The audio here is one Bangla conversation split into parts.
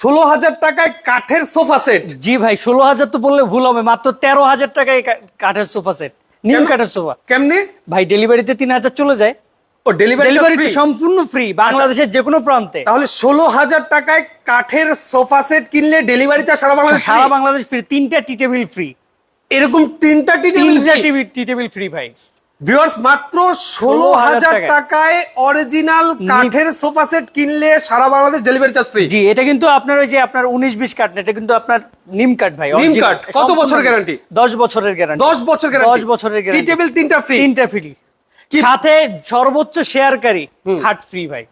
ষোলো হাজার টাকায় কাঠের সোফা সেট। জি ভাই ষোলো হাজার তো বললে ভুল হবে মাত্র তেরো হাজার টাকায় কাঠের সোফা সেট নিম কাঠের সোফা। কেমনি? ভাই ডেলিভারিতে তিন হাজার চলে যায়। ও ডেলিভারি সম্পূর্ণ ফ্রি বাংলাদেশের যে কোনো প্রান্তে। তাহলে ষোলো হাজার টাকায় কাঠের সোফা সেট কিনলে ডেলিভারিটা সারা বাংলাদেশ সারা বাংলাদেশ ফ্রি তিনটা টি টেবিল ফ্রি এরকম তিনটা tea TV tea table free ভাই। ভিউয়ার্স মাত্র ষোলো হাজার টাকায়। অরিজিনাল কাঠের সোফা সেট কিনলে সারা বাংলাদেশ ডেলিভারি চার্জ ফ্রি জি এটা কিন্তু আপনার ওই যে আপনার উনিশ বিশ কাঠ না এটা কিন্তু আপনার নিম কাঠ ভাই নিম কাঠ। কত বছর guarantee? দশ বছরের গ্যারান্টি দশ বছর দশ বছরের গ্যারান্টি টেবিল তিনটা ফ্রি তিনটা ফ্রি সাথে সর্বোচ্চ শেয়ারকারী খাট ফ্রি ভাই।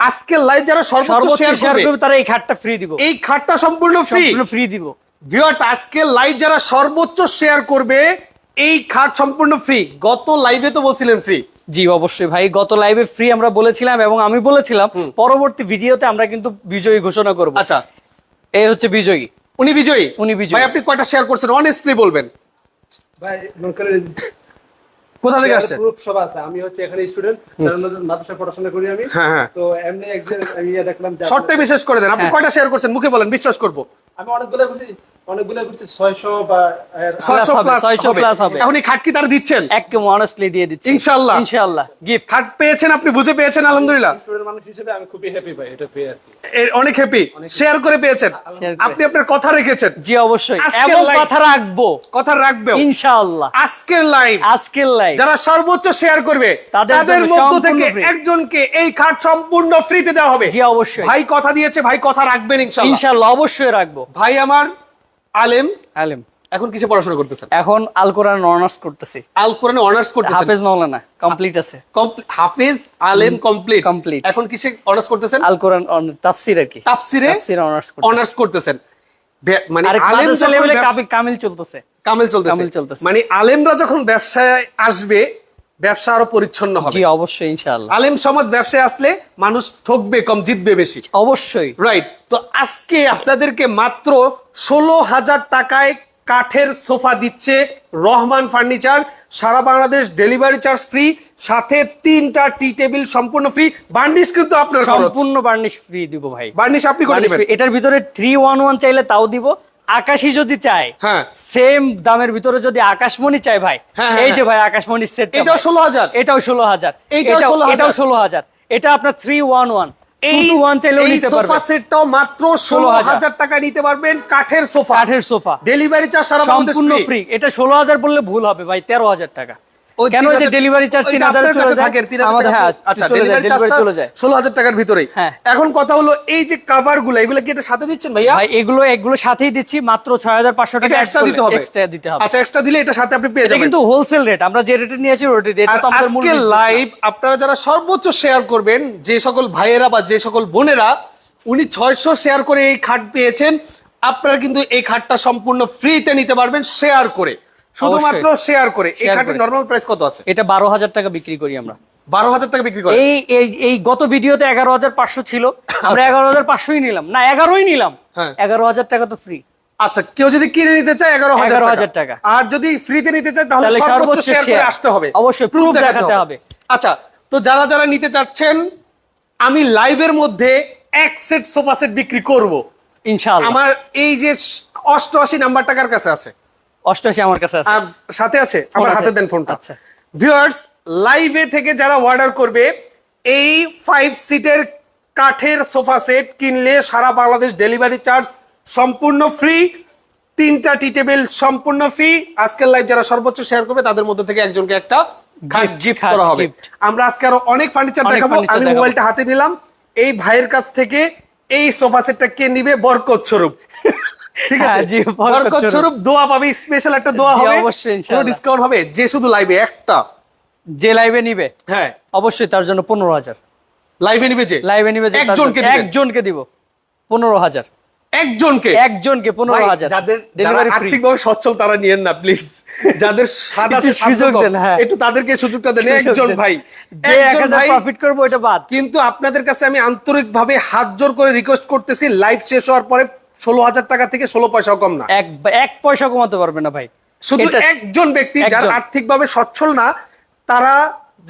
আজকে লাইভ যারা সর্বোচ্চ শেয়ার করবে তারা এই খাটটা ফ্রি দিব। এই খাটটা সম্পূর্ণ ফ্রি ফ্রি দিব। ভিউয়ার্স আজকে লাইভ যারা সর্বোচ্চ শেয়ার করবে এই খাট সম্পূর্ণ ফ্রি গত লাইভে তো বলছিলেন ফ্রি জি অবশ্যই ভাই গত লাইভে ফ্রি আমরা বলেছিলাম এবং আমি বলেছিলাম পরবর্তী ভিডিওতে আমরা কিন্তু বিজয়ী ঘোষণা করব। আচ্ছা। এই হচ্ছে বিজয়ী। উনি বিজয়ী? উনি বিজয়ী। ভাই আপনি কয়টা শেয়ার করছেন? অনেস্টলি বলবেন। ভাই কোথা থেকে আসছেন? প্রুফ সব আছে। আমি হচ্ছে এখানে স্টুডেন্ট মাদ্রাসায় পড়াশোনা করি আমি। হ্যাঁ, হ্যাঁ। তো এমনি একজন আমি ইয়ে দেখলাম যে শর্টে বিশেষ করে দেন। আপনি হ্যাঁ। কয়টা শেয়ার করছেন? মুখে বলেন বিশ্বাস করব। আমি অনেকগুলো অনেকগুলো ছয়শো বা ছয়শো প্লাস হবে। এখন খাট কি তারা দিচ্ছেন? একদম অনেস্টলি দিয়ে দিচ্ছি। ইনশাআল্লাহ। ইনশাআল্লাহ গিফট খাট পেয়েছেন আপনি বুঝে পেয়েছেন আলহামদুলিল্লাহ। মানুষ হিসেবে আমি খুবই হ্যাপি ভাই এটা পেয়ে আর কি এ- অনেক হ্যাপি শেয়ার করে পেয়েছেন। আপনি আপনার কথা রেখেছেন। জি অবশ্যই। এবং কথা রাখব। কথা রাখবেও। ইনশাআল্লাহ। আজকের লাইভ আজকের লাইভ যারা সর্বোচ্চ শেয়ার করবে তাদের তাদের মধ্য থেকে একজনকে এই খাট সম্পূর্ণ ফ্রিতে দেওয়া হবে। জি অবশ্যই। ভাই কথা দিয়েছে ভাই কথা রাখবেন ইনশাআল্লাহ। ইনশাআল্লাহ অবশ্যই রাখব। ভাই আমার আলেম। আলেম। এখন কিসে পড়াশোনা করতেছেন? এখন আল কোরআন অনার্স করতেছি। আল কোরআনে অনার্স করতেছেন? হাফেজ মাওলানা কমপ্লিট আছে। হাফেজ আলেম কমপ্লিট। Complete। এখন কিসে অনার্স করতেছেন? আল কোরআন অন- তাফসির আর কি। তাফসিরে তাফসির অনার্স করতেছি। অনার্স করতেছেন। মানে আলেম লেভেলে কামিল চলতেছে। কামেল চলতেছে। কামিল চলতেছে। মানে আলেমরা যখন ব্যবসায় আসবে ব্যবসা আরও পরিচ্ছন্ন হবে। জি অবশ্যই ইনশাআল্লাহ। আলেম সমাজ ব্যবসায় আসলে মানুষ ঠকবে কম জিতবে বেশি। অবশ্যই। রাইট তো আজকে আপনাদেরকে মাত্র ষোলো হাজার টাকায় কাঠের সোফা দিচ্ছে রহমান ফার্নিচার। সারা বাংলাদেশ ডেলিভারি চার্জ ফ্রি সাথে তিনটা টি টেবিল সম্পূর্ণ ফ্রি। বার্নিশ কিন্তু আপনার সম্পূর্ণ বার্নিশ ফ্রি দিব ভাই। বার্নিশ আপনি করে দিবেন। এটার ভিতরে থ্রি ওয়ান ওয়ান চাইলে তাও দিব। আকাশি যদি চায় হ্যাঁ। সেম দামের ভিতরে যদি আকাশমণি চাই ভাই হ্যাঁ, হ্যাঁ, এই যে ভাই আকাশমণির সেট এটাও ষোলো হাজার। এটাও ষোলো হাজার। এইটাও 16,000 এটাও ষোলো হাজার। এটা আপনার থ্রি ওয়ান ওয়ান এই সোফা সেটটাও মাত্র ষোলো হাজার। টাকা নিতে পারবেন কাঠের সোফা কাঠের সোফা ডেলিভারি চার্জ সারা সম্পূর্ণ ফ্রি এটা ষোলো হাজার বললে ভুল হবে ভাই তেরো হাজার টাকা। কেন 3,000 যে ডেলিভারি চার্জ ওইটা তিন হাজার আপনার চলে যায়? আমাদের হ্যাঁ আচ্ছা ডেলিভারি ডেলিভারি চলে যায়। ষোলো হাজার টাকার ভিতরেই। হ্যাঁ। এখন কথা হলো এই যে কাভারগুলো এগুলো কি এটা সাথে দিচ্ছেন ভাইয়া? ভাই এগুলো এগুলো সাথেই দিচ্ছি মাত্র টাকা এক্সট্রা দিতে হবে। এক্সট্রা দিতে হবে। আচ্ছা এক্সট্রা দিলে এটা সাথে আপনি পেয়ে যাবেন। কিন্তু হোলসেল রেট আমরা যে রেটে নিয়েছি ওই রেটে এটা তো আমাদের মূল আজকে লাইভ আপনারা যারা সর্বোচ্চ শেয়ার করবেন যে সকল ভাইয়েরা বা যে সকল বোনেরা উনি ছয়শো শেয়ার করে এই খাট পেয়েছেন। আপনারা কিন্তু এই খাটটা সম্পূর্ণ ফ্রিতে নিতে পারবেন শেয়ার করে। শুধুমাত্র শেয়ার করে। এই নর্মাল প্রাইস কত আছে? এটা বারো হাজার টাকা বিক্রি করি আমরা। বারো হাজার টাকা বিক্রি করে? এই এই এই গত ভিডিওতে এগারো হাজার পাঁচশো ছিল। আমরা এগারো হাজার পাঁচশোই নিলাম। না এগারোই নিলাম। আচ্ছা। হ্যাঁ। এগারো হাজার টাকা তো ফ্রি আচ্ছা কেউ যদি কিনে নিতে চায় এগারো হাজার 11,000 টাকা। আর যদি ফ্রিতে নিতে চায় তাহলে সর্বোচ্চ শেয়ার করে আসতে হবে। অবশ্যই, proof দেখাতে হবে। আচ্ছা তো যারা যারা নিতে চাচ্ছেন আমি লাইভের মধ্যে এক সেট সোফা সেট বিক্রি করব। ইনশাআল্লাহ। আমার এই যে অষ্টআশি নাম্বার টাকার কাছে আছে? অষ্টআশি আমার কাছে আছে। সাথে আছে আমার হাতে দেন ফোনটা। আচ্ছা। ভিউয়ার্স লাইভে থেকে যারা অর্ডার করবে এই ফাইভ সিটের কাঠের সোফা সেট কিনলে সারা বাংলাদেশ ডেলিভারি চার্জ সম্পূর্ণ ফ্রি তিনটা টি টেবিল সম্পূর্ণ ফ্রি আজকের লাইভ যারা সর্বোচ্চ শেয়ার করবে তাদের মধ্যে থেকে একজনকে একটা গিফট করা হবে। আমরা আজকে আরও অনেক ফার্নিচার দেখাবো। আমি মোবাইলটা হাতে নিলাম। এই ভাইয়ের কাছ থেকে এই সোফা সেটটা কে নিবে? বরকত স্বরূপ। ঠিক হ্যাঁ, আছে বরকত বরকত স্বরূপ। দোয়া পাবে স্পেশাল একটা দোয়া হবে। অবশ্যই, ইনশাআল্লাহ। ডিসকাউন্ট হবে? যে শুধু লাইভে একটা। যে লাইভে নিবে? হ্যাঁ। অবশ্যই তার জন্য পনেরো হাজার। লাইভে নিবে যে? লাইভে নিবে যে একজনকে একজনকে দিব। পনেরো হাজার। একজনকে? একজনকে পনেরো ভাই, হাজার। যাদের ডেলিভারি আর্থিকভাবে সচ্ছল তারা নিয়েন না প্লিজ যাদের সুযোগ দেন, হ্যাঁ। একটু তাদেরকে সুযোগটা দেন। একজন ভাই। যে এক একজন হাজার ভাই প্রফিট করব এটা বাদ। কিন্তু আপনাদের কাছে আমি আন্তরিকভাবে হাত জোর করে রিকোয়েস্ট করতেছি লাইভ শেষ হওয়ার পরে ষোলো হাজার টাকা থেকে ষোলো পয়সাও কম না। এক এক পয়সা কমাতে পারবে না ভাই। শুধু একজন ব্যক্তি যার। আর্থিকভাবে সচ্ছল না তারা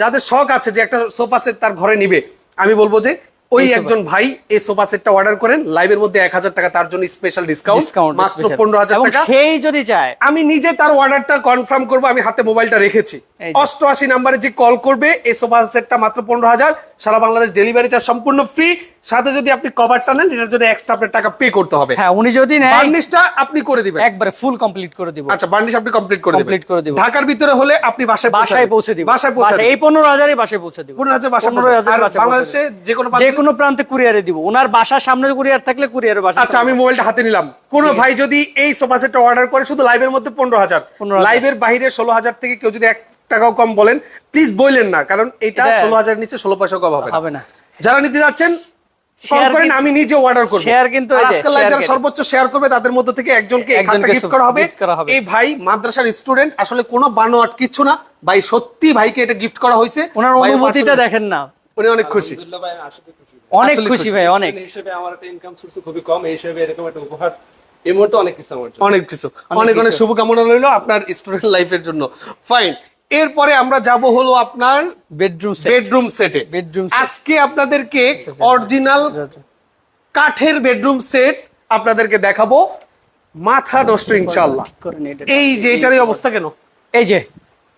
যাদের শখ আছে যে একটা সোফা সেট তার ঘরে নিবে। আমি বলব যে ওই একজন ভাই এই সোফা সেটটা অর্ডার করেন লাইভের মধ্যে এক হাজার টাকা তার জন্য স্পেশাল ডিসকাউন্ট মাত্র পনেরো হাজার টাকা। সেই যদি চায় আমি নিজে তার অর্ডারটা কনফার্ম করব আমি হাতে মোবাইলটা রেখেছি। অষ্টআশি নাম্বারে যে কল করবে এই সোফা সেটটা মাত্র পনেরো হাজার। সারা বাংলাদেশ ডেলিভারি চার্জ সম্পূর্ণ ফ্রি সাথে যদি আপনি কভারটা নেন এটার জন্য এক্সট্রা আপনার টাকা পে করতে হবে। হ্যাঁ উনি যদি নেয় বার্নিশটা আপনি করে দিবেন। একবারে ফুল কমপ্লিট করে দিব। আচ্ছা বার্নিশ আপনি কমপ্লিট করে দিবেন। Complete করে দিব। ঢাকার ভিতরে হলে আপনি বাসায় বাসায় পৌঁছে দিব। বাসায় পৌঁছে এই পনেরো হাজারই বাসায় পৌঁছে দিব। পনেরো হাজার বাসায় পনেরো পৌঁছে হাজার আর বাসায় বাংলাদেশে যে কোনো যে কোনো প্রান্তে কুরিয়ারে দিব। ওনার বাসার সামনে কুরিয়ার থাকলে কুরিয়ারে বাসা আচ্ছা আমি মোবাইলটা হাতে নিলাম। কোন ভাই যদি এই সোফা সেটটা অর্ডার করে শুধু লাইভের মধ্যে পনেরো হাজার। 15,000 লাইভের বাইরে ষোলো হাজার থেকে কেউ যদি এক টাকাও কম বলেন। প্লিজ বললেন না কারণ এটা ষোলো হাজার নিচে ষোলো পয়সা কম হবে না। যারা নিতে যাচ্ছেন আমি নিজে অর্ডার করব। share কিন্তু যারা সর্বোচ্চ শেয়ার করবে তাদের মধ্যে থেকে একজনকে gift করা হবে। এই ভাই মাদ্রাসার স্টুডেন্ট আসলে কোনো বানোয়াট কিচ্ছু না। ভাই সত্যি ভাইকে এটা গিফট করা হয়েছে। ওনার অনুভূতিটা দেখেন না। উনি অনেক খুশি। ভাই, আমি আসলে খুশি। অনেক খুশি খুশি। ভাই অনেক। হিসেবে আমার একটা ইনকাম সোর্স খুবই কম। এই হিসেবে এরকম একটা উপহার এই মুহূর্তে অনেক কিছু আমার অনেক কিছু। অনেক অনেক শুভকামনা রইল আপনার স্টুডেন্ট লাইফের জন্য। ফাইন এরপরে আমরা যাব হলো আপনার বেডরুম বেডরুম সেটে বেডরুম আজকে আপনাদেরকে অরিজিনাল কাঠের বেডরুম সেট আপনাদেরকে দেখাবো। মাথা নষ্ট ইনশাল্লাহ এই যে এটারই অবস্থা কেন? এই যে।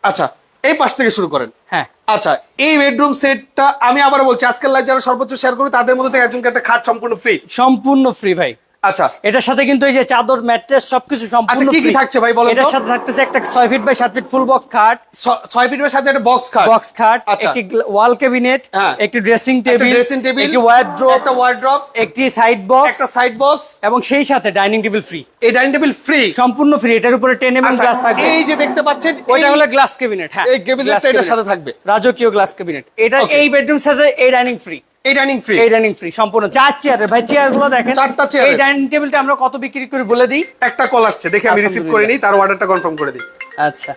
আচ্ছা এই পাশ থেকে শুরু করেন। হ্যাঁ। আচ্ছা এই বেডরুম সেটটা আমি আবার বলছি আজকের লাইভ যারা সর্বোচ্চ শেয়ার করবে তাদের মধ্যে থেকে একজনকে একটা খাট সম্পূর্ণ ফ্রি সম্পূর্ণ ফ্রি ভাই। আচ্ছা এটার সাথে কিন্তু এই যে চাদর ম্যাট্রেস সবকিছু সম্পূর্ণ আচ্ছা, কি কি থাকছে ভাই বলেন এটার সাথে থাকতেছে একটা ছয় ফিট বাই সাত ফিট ফুল বক্স খাট ছ- ছয় ফিটের সাথে একটা বক্স খাট বক্স খাট। একটি ওয়াল ক্যাবিনেট। একটি ড্রেসিং টেবিল ড্রেসিং টেবিল একটি ওয়ার্ড্রোব একটা ওয়ার্ড্রপ একটি সাইড বক্স একটা সাইড বক্স এবং সেই সাথে ডাইনিং টেবিল ফ্রি এই ডাইনিং টেবিল ফ্রি সম্পূর্ণ ফ্রি এটার উপরে টেন এম আচ্ছা, গ্লাস থাকবে। এই যে দেখতে পাচ্ছেন ওইটা হলো গ্লাস ক্যাবিনেট হ্যাঁ এই glass এটার সাথে থাকবে। রাজকীয় গ্লাস ক্যাবিনেট এটা এই বেডরুম সাথে এই ডাইনিং ফ্রি এই ডাইনিং ফ্রি এই ডাইনিং ফ্রি সম্পূর্ণ। চার ভাই চেয়ার দেখেন চারটা এই ডাইনিং টেবিলটা আমরা কত বিক্রি করি বলে দিই? একটা কল আসছে দেখে আমি রিসিভ করে নিই তার অর্ডারটা কনফার্ম করে দিই। আচ্ছা।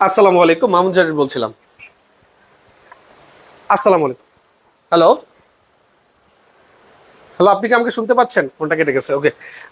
আসসালামু আলাইকুম জারির বলছিলাম। আসসালামু আলাইকুম। হ্যালো হ্যালো আপনি কি আমাকে শুনতে পাচ্ছেন? ফোনটা কেটে গেছে ওকে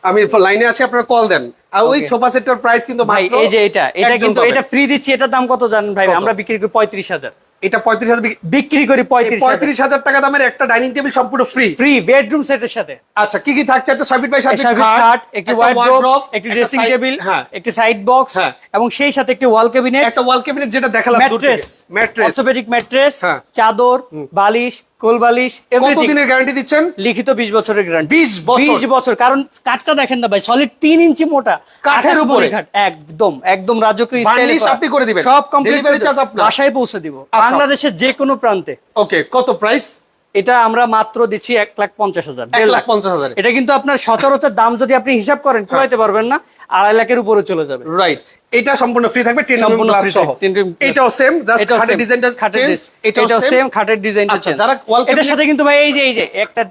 আমি লাইনে আছি আপনারা কল দেন। আর ওই. সোফা সেটটার প্রাইস কিন্তু ভাই এই যে এটা এটা কিন্তু এটা ফ্রি দিচ্ছি এটার দাম কত জানেন ভাই? আমরা বিক্রি করি পঁয়ত্রিশ হাজার। এটা পঁয়ত্রিশ হাজার বিক্রি করি পঁয়ত্রিশ হাজার। টাকা দামের একটা ডাইনিং টেবিল সম্পূর্ণ ফ্রি ফ্রি বেডরুম সেটের সাথে। আচ্ছা কি কি থাকছে? একটা সাবিট বাই সাবিট খাট একটি ওয়ার্ড্রোব একটি ড্রেসিং টেবিল হ্যাঁ। একটি সাইড বক্স হ্যাঁ। এবং সেই সাথে একটি ওয়াল ক্যাবিনেট একটা ওয়াল ক্যাবিনেট যেটা দেখালাম ম্যাট্রেস ম্যাট্রেস অর্থোপেডিক ম্যাট্রেস হ্যাঁ। চাদর বালিশ কোল বালিশ কত গ্যারান্টি দিচ্ছেন? লিখিত 20 বছরের গ্যারান্টি 20 বছর? 20 বছর। কারণ কাঠটা দেখেন না ভাই সলিড 3 ইঞ্চি মোটা কাঠের উপরে? একদম একদম রাজকীয় স্টাইলে। আপনি করে দিবেন? সব কমপ্লিট charge আপনার? বাসায় পৌঁছে দিব। আচ্ছা। বাংলাদেশের যে কোনো প্রান্তে। ওকে কত প্রাইস এটা আমরা মাত্র দিচ্ছি এক লাখ পঞ্চাশ হাজার। এক লাখ পঞ্চাশ হাজার। এটা কিন্তু আপনার সচরাচর দাম যদি আপনি হিসাব করেন কুলাইতে পারবেন না আড়াই লাখের উপরে চলে যাবে। রাইট এটা সম্পূর্ণ ফ্রি থাকবে টেন সম্পূর্ণ সহ। থাকবে, 10 glass। এটাও সেম জাস্ট খাটের ডিজাইনটা খাটের চেঞ্জ এটাও সেম খাটের ডিজাইনটা চেঞ্জ যারা wall এটার সাথে কিন্তু ভাই এই যে এই যে একটা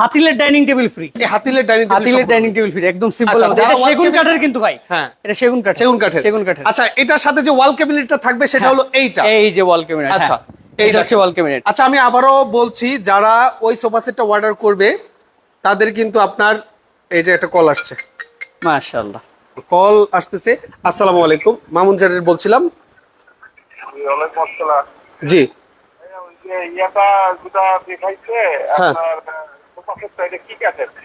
হাতিলের ডাইনিং টেবিল ফ্রি এই হাতিলের ডাইনিং হাতিলের ডাইনিং টেবিল ফ্রি একদম সিম্পল আচ্ছা, এটা সেগুন কাঠের কিন্তু ভাই। হ্যাঁ। এটা সেগুন কাঠ সেগুন কাঠের। সেগুন কাঠের। আচ্ছা এটার সাথে যে ওয়াল ক্যাবিনেটটা থাকবে সেটা হলো এইটা। এই যে ওয়াল ক্যাবিনেট আচ্ছা এইটা। হচ্ছে ওয়াল ক্যাবিনেট আচ্ছা আমি আবারও বলছি যারা ওই সোফা সেটটা অর্ডার করবে তাদের কিন্তু আপনার এই যে একটা কল আসছে। মাশাআল্লাহ। কল আসতেছে। আসসালামু আলাইকুম। মামুন জারের বলছিলাম। জি। হ্যাঁ।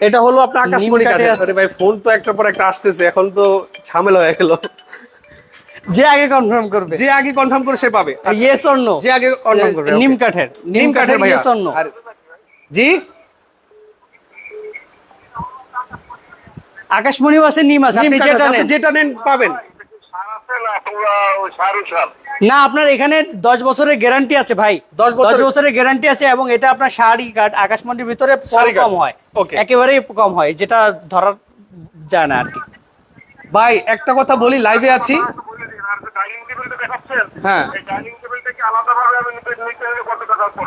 এটা হলো আপনার আকাশমণি কাঠে আছে। ভাই ফোন তো একটার পর একটা আসতেছে। এখন তো ঝামেলা হয়ে গেল। যে আগে কনফার্ম করবে। যে আগে কনফার্ম করে সে পাবে। ইয়েস অর নো যে আগে কনফার্ম করবে নিম কাঠের। নিম কাঠের ইয়েস অর নো জি? আকাশমণিও আছে নিম আছে আপনি যেটা নেন। যেটা নেন পাবেন। না, আপনার এখানে দশ বছরের গ্যারান্টি আছে ভাই। 10 বছরের- বছরের গ্যারান্টি আছে এবং এটা আপনার শাড়ি কাঠ আকাশমন্ডির ভিতরে। কম হয়. একেবারেই কম হয় যেটা ধরার যায় না আর কি। ভাই একটা কথা বলি লাইভে আছি। হ্যাঁ।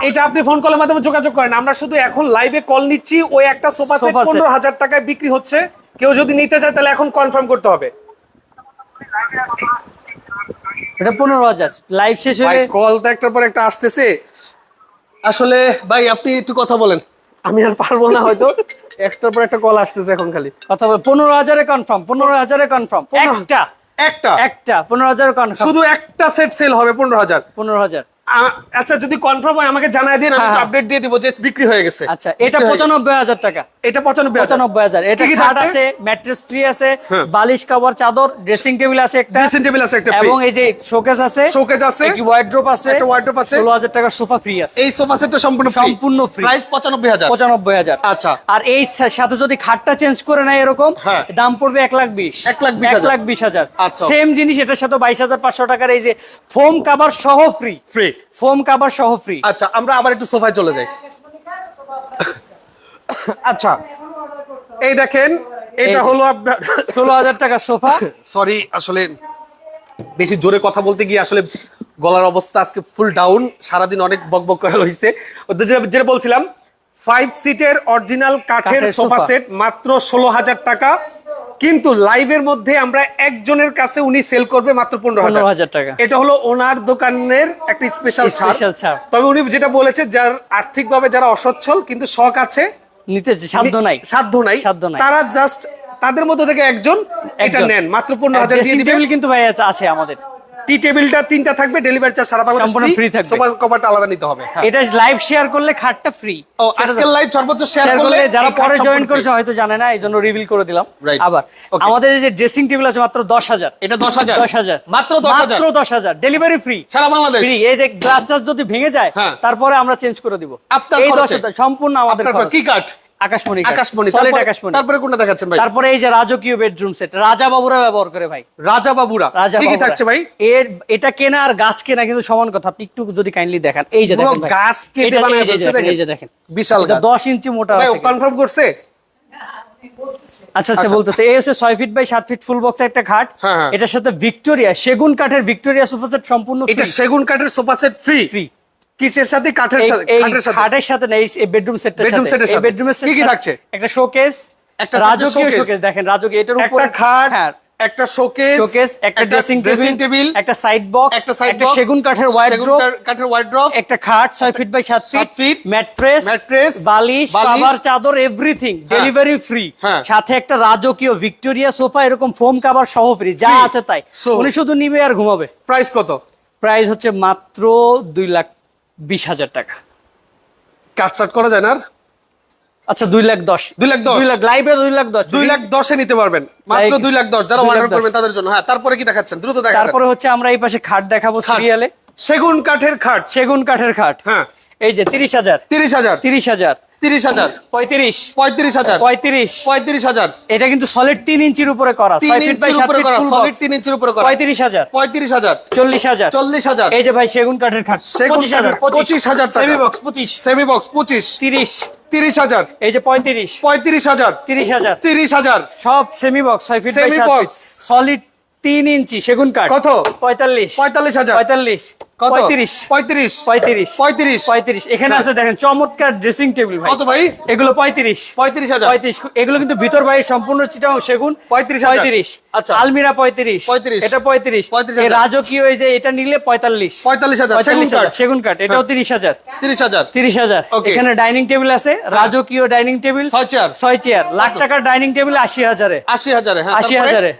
এটা আপনি ফোন কলের মাধ্যমে যোগাযোগ করেন। আমরা শুধু এখন লাইভে কল নিচ্ছি ওই একটা সোফা সেট পনেরো হাজার টাকায় বিক্রি হচ্ছে। কেউ যদি নিতে চায় তাহলে এখন কনফার্ম করতে হবে। এটা পনেরো হাজার। লাইভ শেষ হলে কল তো একটার পর একটা আসতেছে। আসলে ভাই আপনি একটু কথা বলেন। আমি আর পারব না হয়তো। একটার পর একটা কল আসতেছে এখন খালি। কথা বলে পনেরো হাজারে কনফার্ম পনেরো হাজারে কনফার্ম পনেরো- একটা। একটা একটা পনেরো হাজারে কনফার্ম শুধু একটা সেট সেল হবে পনেরো হাজার। পনেরো হাজার। আচ্ছা যদি কনফার্ম হয় আমাকে জানাই দিন আমি হ্যাঁ, হ্যাঁ। আপডেট দিয়ে দিব যে বিক্রি হয়ে গেছে আচ্ছা এটা বিক্রি হয়ে গেছে। পঁচানব্বই হাজার টাকা এটা পঁচানব্বই হাজার পঁচানব্বই হাজার এটা কি কি খাট আছে ম্যাট্রেস ফ্রি আছে হ্যাঁ। বালিশ কভার চাদর ড্রেসিং টেবিল আছে একটা ড্রেসিং টেবিল আছে একটা এবং এই যে শোকেস আছে Showcase আছে। একটি ওয়ার্ড্রোপ আছে একটা wardrobe আছে। ষোলো হাজার টাকার সোফা ফ্রি আছে এই সোফা সেটটা সম্পূর্ণ ফ্রি সম্পূর্ণ free। প্রাইস পঁচানব্বই হাজার পঁচানব্বই হাজার আচ্ছা। আর এই সাথে যদি খাটটা চেঞ্জ করে নেয় এরকম হ্যাঁ। দাম পড়বে এক লাখ বিশ এক লাখ বিশ এক হাজার। লাখ বিশ হাজার আচ্ছা। সেম জিনিস এটার সাথে বাইশ হাজার পাঁচশো টাকার এই যে ফোম কাভার সহ ফ্রি ফ্রি ফোম কাভার সহ ফ্রি আচ্ছা আমরা আবার একটু সোফায় চলে যাই। আচ্ছা এই দেখেন এটা হলো আপনার ষোলো হাজার টাকার সোফা। সরি আসলে বেশি জোরে কথা বলতে গিয়ে আসলে গলার অবস্থা আজকে ফুল ডাউন সারাদিন অনেক বকবক করা হয়েছে যেটা যেটা বলছিলাম ফাইভ সিটের অরিজিনাল কাঠের সোফা। সেট মাত্র ষোলো হাজার টাকা। কিন্তু লাইভের মধ্যে আমরা একজনের কাছে উনি সেল করবে মাত্র পনেরো হাজার। টাকা। এটা হলো ওনার দোকানের একটা স্পেশাল স্পেশাল ছাড়। তবে উনি যেটা বলেছে যার আর্থিক ভাবে যারা অসচ্ছল কিন্তু শখ আছে নিতে সাধ্য নাই। সাধ্য নাই। সাধ্য নাই। তারা জাস্ট তাদের মধ্যে থেকে একজন এটা নেন। মাত্র পনেরো হাজার কিন্তু ভাই আছে আমাদের। টি টেবিলটা তিনটা থাকবে ডেলিভারি চার্জ সারা বাংলাদেশ সম্পূর্ণ ফ্রি থাকবে। সোফা কভারটা আলাদা নিতে হবে। এটা লাইভ শেয়ার করলে খাটটা ফ্রি ও লাইভ সর্বোচ্চ শেয়ার করলে যারা পরে জয়েন করেছে হয়তো জানে না এই জন্য রিভিল করে দিলাম। আবার আমাদের এই যে ড্রেসিং টেবিল আছে মাত্র দশ হাজার। এটা দশ হাজার? দশ হাজার। মাত্র দশ হাজার? মাত্র দশ হাজার। ডেলিভারি ফ্রি সারা বাংলাদেশ? ফ্রি এই যে গ্লাস যদি ভেঙে যায় হ্যাঁ। তারপরে আমরা চেঞ্জ করে দিব। আপনার এই দশ খরচে? হাজার সম্পূর্ণ আমাদের কি কাঠ? আকাশমণি আকাশমণি সলিড আকাশমণি। তারপরে কোনটা দেখাচ্ছেন ভাই? তারপরে এই যে রাজকীয় বেডরুম সেট রাজা বাবুরা ব্যবহার করে ভাই। রাজা বাবুরা। কি থাকছে ভাই। এর এটা কেনা আর গাছ কেনা কিন্তু সমান কথা। আপনি একটু যদি কাইন্ডলি দেখেন। এই যে দেখেন গাছ কেটে বানায় এই যে ফেলছে দেখেন, দেখেন। এই যে দেখেন। বিশাল গাছ। দশ ইঞ্চি মোটা ভাই। কনফার্ম করছে? আচ্ছা আচ্ছা বলতেছে। এই হচ্ছে ছয় ফিট বাই সাত ফিট ফুল বক্স একটা খাট। হ্যাঁ, হ্যাঁ। এটার সাথে ভিক্টোরিয়া সেগুন কাঠের ভিক্টোরিয়া সোফা সেট সম্পূর্ণ এটা সেগুন কাঠের সোফা সেট ফ্রি Free। কিসের সাথে কাঠের সাথে সাথে খাটের সাথে না এই বেডরুম Bedroom set এর সাথে। বেডরুমের কি কি থাকছে? একটা শোকেস একটা রাজকীয় শোকেস দেখেন রাজকীয় এটার একটা খাট হ্যাঁ একটা শোকেস শোকেস একটা ড্রেসিং ড্রেসিং টেবিল একটা সাইড বক্স একটা সাইড একটা সেগুন কাঠের কাঠের একটা খাট ছয় ফিট বাই সাত সাত ফিট feet, ম্যাট্রেস বালিশ কভার চাদর এভরিথিং। Delivery free. সাথে একটা রাজকীয় ভিক্টোরিয়া সোফা এরকম ফোম কাভার সহ ফ্রি যা আছে তাই। উনি শুধু নিবে আর ঘুমাবে প্রাইস কত প্রাইস হচ্ছে মাত্র দুই লাখ বিশ হাজার টাকা। কাট সাট করা যায় না আর? আচ্ছা দুই লাখ দশ। দুই লাখ দশ? দুই লাখ লাইভে দুই লাখ দশ দুই লাখ দশে নিতে পারবেন। মাত্র দুই লাখ দশ যারা অর্ডার করবেন তাদের জন্য। হ্যাঁ তারপরে কি দেখাচ্ছেন? দ্রুত দেখা তারপরে হচ্ছে আমরা এই পাশে খাট দেখাবো সিরিয়ালে সেগুন কাঠের খাট। সেগুন কাঠের খাট। হ্যাঁ। এই যে তিরিশ হাজার। তিরিশ হাজার। তিরিশ হাজার। তিরিশ হাজার। পঁয়ত্রিশ। পঁয়ত্রিশ হাজার। পঁয়ত্রিশ। পঁয়ত্রিশ হাজার। এটা কিন্তু সলিড তিন ইঞ্চির উপরে করা। সলিড তিন ইঞ্চির উপরে করা। পঁয়ত্রিশ হাজার। পঁয়ত্রিশ হাজার। চল্লিশ হাজার। চল্লিশ হাজার। এই যে ভাই সেগুন কাঠের খাট। পঁচিশ হাজার পঁচিশ। হাজার সেমি বক্স পঁচিশ। সেমি বক্স পঁচিশ। তিরিশ। তিরিশ হাজার। এই যে পঁয়ত্রিশ। পঁয়ত্রিশ হাজার। তিরিশ হাজার। তিরিশ হাজার। সব সেমি বক্স ছয়। ফিট সলিড তিন ইঞ্চি সেগুন কাঠ। কত? পঁয়তাল্লিশ। পঁয়তাল্লিশ হাজার। পঁয়তাল্লিশ। কত? পঁয়ত্রিশ। পঁয়ত্রিশ। পঁয়ত্রিশ। পঁয়ত্রিশ। পঁয়ত্রিশ। এখানে আছে দেখেন চমৎকার ড্রেসিং টেবিল কত ভাই? এগুলো পঁয়ত্রিশ। পঁয়ত্রিশ হাজার। পঁয়ত্রিশ। এগুলো কিন্তু ভিতর বাইরে সম্পূর্ণ চিটাং সেগুন। 35,000 পঁয়ত্রিশ। আচ্ছা। আলমিরা পঁয়ত্রিশ। 35 এটা পঁয়ত্রিশ। 35,000 এই রাজকীয় এই যে এটা নিলে পঁয়তাল্লিশ। পঁয়তাল্লিশ হাজার। পঁয়তাল্লিশ হাজার। সেগুন কাঠ। এটাও তিরিশ হাজার। তিরিশ হাজার। তিরিশ হাজার. এখানে ডাইনিং টেবিল আছে। রাজকীয় ডাইনিং টেবিল। ছয় চেয়ার। ছয় চেয়ার। লাখ টাকার ডাইনিং টেবিল আশি হাজারে। আশি হাজারে হ্যাঁ। আশি হাজারে।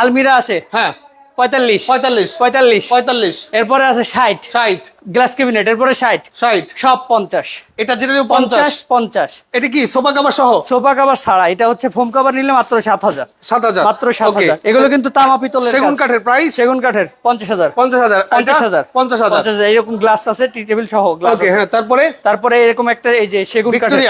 আলমিরা আছে? হ্যাঁ। পঁয়তাল্লিশ। পঁয়তাল্লিশ। পঁয়তাল্লিশ। পঁয়তাল্লিশ। এরপরে আছে ষাট। ষাট। গ্লাস ক্যাবিনেট এরপরে ষাট। ষাট। সব পঞ্চাশ। এটা যেটা পঞ্চাশ। পঞ্চাশ এটা কি সোফা কাভার সহ? সোফা কাভার ছাড়া। এটা হচ্ছে ফোম কাভার নিলে মাত্র সাত হাজার। সাত হাজার। মাত্র সাত হাজার। এগুলো কিন্তু তামা পিতলের সেগুন কাঠের প্রাইস সেগুন কাঠের। পঞ্চাশ হাজার। পঞ্চাশ হাজার। পঞ্চাশ হাজার। পঞ্চাশ হাজার। পঞ্চাশ হাজার। এরকম গ্লাস আছে টি টেবিল সহ গ্লাস হ্যাঁ তারপরে? তারপরে এরকম একটা এই যে সেগুন কাঠের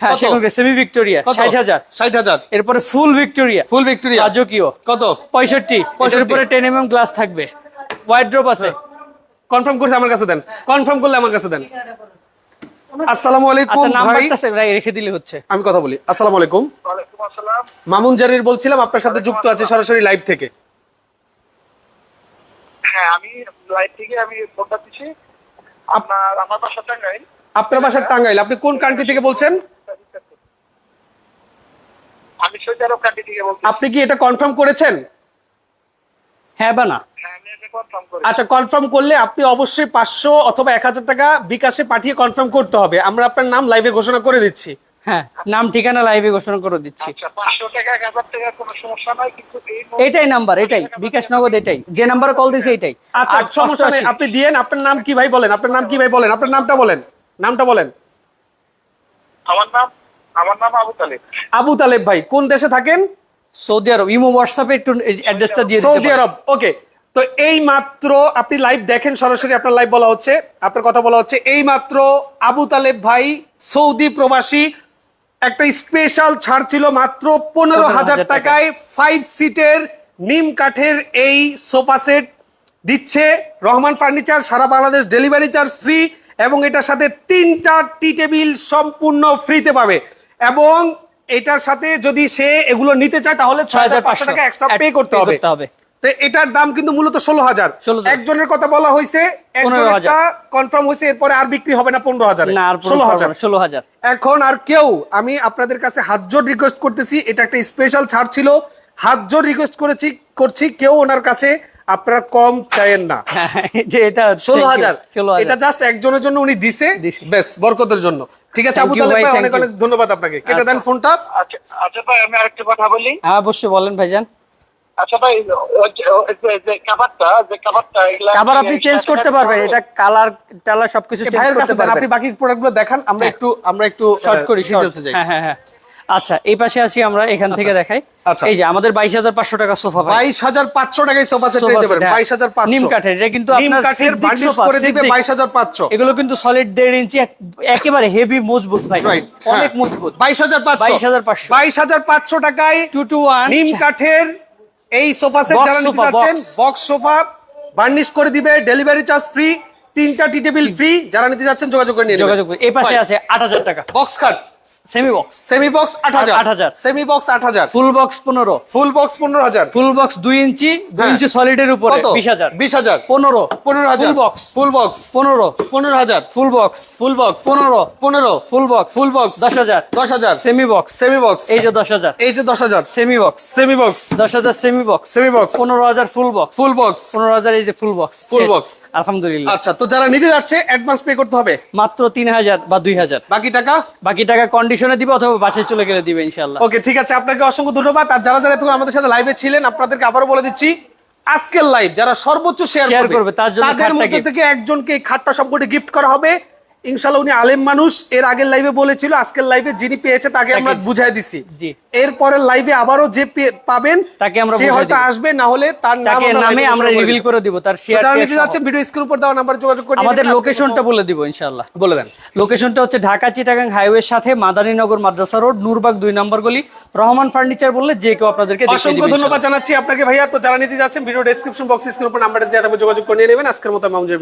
হ্যাঁ কত? সেমি ভিক্টোরিয়া ষাট হাজার। ষাট হাজার। এরপরে ফুল ভিক্টোরিয়া ফুল ভিক্টোরিয়া রাজকীয়। কত? পঁয়ষট্টি। এটার 65 উপরে টেন এম গ্লাস থাকবে। ওয়াইড্রোপ আছে। কনফার্ম করছে আমার কাছে দেন। কনফার্ম করলে আমার কাছে দেন। আসসালামু আলাইকুম ভাই। নাম্বারটা সে- রাই- রেখে দিলে হচ্ছে। আমি কথা বলি। আসসালামু আলাইকুম। আসসালাম। মামুন জারির বলছিলাম আপনার সাথে যুক্ত আছে সরাসরি লাইভ থেকে। হ্যাঁ আমি লাইভ থেকে আমি ফোনটা দিচ্ছি। আপনার আমার বাসা টাঙ্গাইল। আপনার বাসার টাঙ্গাইল। আপনি কোন কান্ট্রি থেকে বলছেন? আমি সৈয়দ আরব কান্ট্রি থেকে বলছি আপনি কি এটা কনফার্ম করেছেন? হ্যাঁ বা না? হ্যাঁ আমি এটা কনফার্ম আচ্ছা কনফার্ম করলে আপনি অবশ্যই পাঁচশো অথবা এক হাজার টাকা বিকাশে পাঠিয়ে কনফার্ম করতে হবে। আমরা আপনার নাম লাইভে ঘোষণা করে দিচ্ছি। হ্যাঁ নাম ঠিকানা লাইভে ঘোষণা করে দিচ্ছি। আচ্ছা পাঁচশো টাকা এক হাজার টাকা কোনো সমস্যা নাই কিন্তু এই এটাই নাম্বার এটাই। বিকাশ নগদ এটাই। যে নাম্বারে কল দিয়েছে এটাই। আচ্ছা সমস্যা নেই। আপনি দিয়েন আপনার নাম কি ভাই বলেন? আপনার নাম কি ভাই বলেন? আপনার নামটা বলেন। নামটা বলেন। আমার নাম আমার নাম আবু তালেব। আবু তালেব ভাই কোন দেশে থাকেন? সৌদি আরব। ইমো হোয়াটসঅ্যাপে একটু অ্যাড্রেসটা দিয়ে সৌদি আরব ওকে। তো এই মাত্র আপনি লাইভ দেখেন সরাসরি আপনার লাইভ বলা হচ্ছে আপনার কথা বলা হচ্ছে। এই মাত্র আবু তালেব ভাই সৌদি প্রবাসী একটা স্পেশাল ছাড় ছিল মাত্র পনেরো হাজার টাকায় ফাইভ সিটের নিম কাঠের এই সোফা সেট দিচ্ছে রহমান ফার্নিচার সারা বাংলাদেশ ডেলিভারি চার্জ ফ্রি এবং এটার সাথে তিনটা টি টেবিল সম্পূর্ণ ফ্রিতে পাবে। এবং এটার সাথে যদি সে এগুলো নিতে চায় তাহলে ছয় হাজার পাঁচশো টাকা এক্সট্রা পে করতে হবে। তো এটার দাম কিন্তু মূলত ষোলো হাজার। 16,000 একজনের কথা বলা হয়েছে 15,000 একজনেরটা কনফার্ম হয়েছে এরপরে আর বিক্রি হবে না পনেরো হাজার। ষোলো হাজার। ষোলো হাজার। এখন আর কেউ আমি আপনাদের কাছে হাত জোর রিকোয়েস্ট করতেছি এটা একটা স্পেশাল ছাড় ছিল। হাত জোর রিকোয়েস্ট করেছি করছি কেউ ওনার কাছে আপনারা কম চাইেন না। যে এটা ষোলো হাজার। এটা জাস্ট একজনের জন্য উনি দিছে। বেশ বরকতের জন্য। ঠিক আছে আবু তালেব ভাই, অনেক অনেক ধন্যবাদ আপনাকে। কেটে দেন ফোনটা। আচ্ছা আচ্ছা ভাই আমি আরেকটা কথা বলি। হ্যাঁ অবশ্যই বলেন ভাইজান। আচ্ছা ভাই যে- ওই যে- এগুলা আবার আপনি চেঞ্জ করতে পারবেন এটা কালার টালার সবকিছু চেঞ্জ করতে দেন, আপনি পারবেন। বাকি প্রোডাক্টগুলো দেখান আমরা হ্যাঁ। একটু আমরা একটু শর্ট করি ডিটেইলসে যাই। হ্যাঁ হ্যাঁ হ্যাঁ। আচ্ছা এই পাশে আছি আমরা এখান থেকে দেখাই। আচ্ছা। এই যে আমাদের বাইশ হাজার পাঁচশো টাকা সোফা বাইশ হাজার পাঁচশো টাকায় সোফা সেট নিতে পারেন হ্যাঁ। বাইশ হাজার পাঁচশো। নিম কাঠের, এটা কিন্তু কাঠের sofa, করে দিবে বাইশ হাজার পাঁচশো। এগুলো কিন্তু সলিড দেড় ইঞ্চি একেবারে হেভি মজবুত ভাই। রাইট অনেক মজবুত। বাইশ হাজার পাঁচশো। 22,500 বাইশ হাজার পাঁচশো টাকায় টু টু ওয়ান। নিম কাঠের এই সোফা সেট যারা নিতে box। বক্স সোফা বার্নিশ করে দিবে ডেলিভারি চার্জ ফ্রি তিনটা টি টেবিল ফ্রি যারা নিতে যাচ্ছেন যোগাযোগ করে নিয়ে যোগাযোগ করুন। এই পাশে আছে আট হাজার টাকা। Box cut semi box semi box আট হাজার। 8,000 সেমি বক্স আট হাজার। ফুল বক্স পনেরো। ফুল বক্স পনেরো হাজার। ফুল বক্স দুই ইঞ্চি দুই হ্যাঁ। ইঞ্চি সলিডের উপরে। বিশ হাজার। বিশ হাজার। পনেরো। পনেরো হাজার। বক্স ফুল বক্স পনেরো। পনেরো হাজার। ফুল বক্স ফুল বক্স পনেরো। পনেরো। ফুল বক্স ফুল বক্স দশ হাজার। দশ হাজার। সেমি বক্স সেমি বক্স এই যে দশ হাজার। এই যে দশ হাজার। সেমি বক্স সেমি বক্স দশ হাজার সেমি বক্স সেমি বক্স পনেরো হাজার ফুল বক্স ফুল বক্স পনেরো হাজার এই যে ফুল বক্স Full box। আলহামদুলিল্লাহ আচ্ছা তো যারা নিতে যাচ্ছে অ্যাডভান্স পে করতে হবে? মাত্র তিন হাজার বা দুই হাজার। বাকি টাকা? বাকি টাকা কন্ডিশনে দিবে অথবা বাসে চলে গেলে দিবে ইনশাল্লাহ ওকে ঠিক আছে আপনাকে অসংখ্য ধন্যবাদ। আর যারা যারা এতক্ষণ আমাদের সাথে লাইভে ছিলেন আপনাদেরকে আবারও বলে দিচ্ছি আজকের লাইভ যারা সর্বোচ্চ শেয়ার করবে তার জন্য তাদের মধ্যে থেকে একজনকে এই খাটটা সম্পর্কে গিফট করা হবে। ইনশাল্লাহ উনি আলেম মানুষ। এর আগের লাইভে বলেছিল আজকের লাইভে যিনি পেয়েছে তাকে আমরা বুঝাই দিছি। এরপরের লাইভে আবারও যে পাবেন তাকে আমরা সে হয়তো আসবে না হলে তার নাম আমরা রিভিল করে দিব। তার শেয়ার যারা নিতে যাচ্ছেন ভিডিও স্ক্রিন উপর দেওয়া নাম্বারে যোগাযোগ করে আমাদের লোকেশনটা বলে দিব ইনশাল্লাহ বলে দেন। লোকেশনটা হচ্ছে ঢাকা চিটাগাং হাইওয়ের সাথে মাদানীনগর মাদ্রাসা রোড নূরবাগ দুই নম্বর গলি। রহমান ফার্নিচার বললে যে কেউ আপনাদেরকে দেখিয়ে অসংখ্য ধন্যবাদ জানাচ্ছি আপনাকে ভাইয়া। তো যারা নিতে যাচ্ছেন ভিডিও ডেসক্রিপশন বক্স স্ক্রিন উপর নাম্বারে দেওয়া থাকবে যোগাযোগ করে নিয়ে নেবেন। আজকের মতো মামুজের